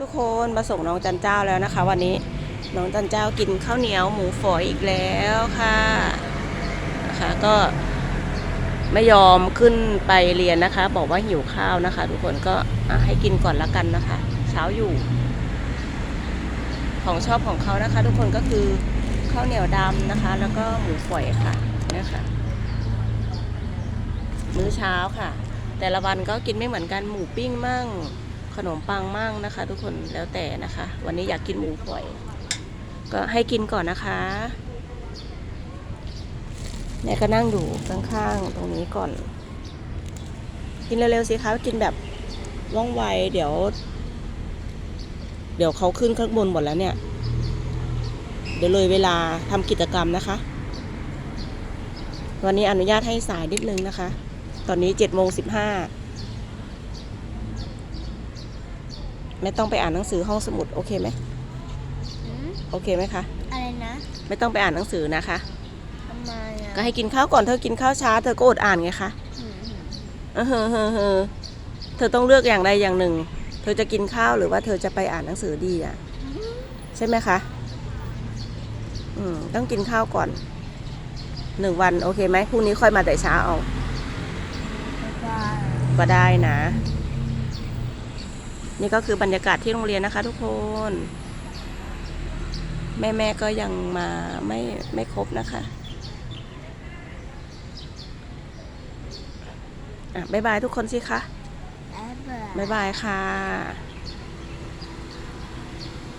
ทุกคนมาส่งน้องจันเจ้าแล้วนะคะ วันนี้น้องจันเจ้ากินข้าวเหนียวหมูฝอยอีกแล้วค่ะนะคะก็ไม่ยอมขึ้นไปเรียนนะคะ บอกว่าหิวข้าวนะคะ ทุกคนก็ให้กินก่อนละกันนะคะ เช้าอยู่ ของชอบของเขานะคะ ทุกคนก็คือข้าวเหนียวดำนะคะ แล้วก็หมูฝอยค่ะนี่ค่ะมื้อเช้าค่ะ แต่ละวันก็กินไม่เหมือนกันหมูปิ้งมั่ง ขนมปังมั่งนะคะ ทุกคนแล้วแต่นะคะ วันนี้อยากกินหมูฝอย ก็ให้กินก่อนนะคะแม่ก็นั่งอยู่ข้างๆตรงนี้ก่อน กินเร็วๆสิคะกินแบบว่องไวเดี๋ยว เดี๋ยวเขาขึ้นข้างบนหมดแล้วเนี่ย เดี๋ยวเลยเวลาทำกิจกรรมนะคะ วันนี้อนุญาตให้สายนิดนึงนะคะ ตอนนี้เจ็ดโมงสิบห้า ไม่ต้องไปอ่านหนังสือห้องสมุดโอเคไหมอืมโอเคไหมคะอะไรนะไม่ต้องไปอ่านหนังสือนะคะทำไมอะก็ให้กินข้าวก่อนเธอกินข้าวช้าเธอก็อดอ่านไงคะอืมเออเฮอเฮอเฮอเธอต้องเลือกอย่างใดอย่างหนึ่ง เธอจะกินข้าวหรือว่าเธอจะไปอ่านหนังสือดีอะ ใช่ไหมคะ อืม ต้องกินข้าวก่อน หนึ่งวันโอเคไหมพรุ่งนี้ค่อยมาแต่เช้าเอาว่าก็ได้นะ นี่ก็คือบรรยากาศที่โรงเรียนนะคะ ทุกคน แม่แม่ๆก็ยังมาไม่ไม่ครบนะคะอะบ๊ายบายทุกคนสิคะแอบเบอร์บ๊ายบายค่ะ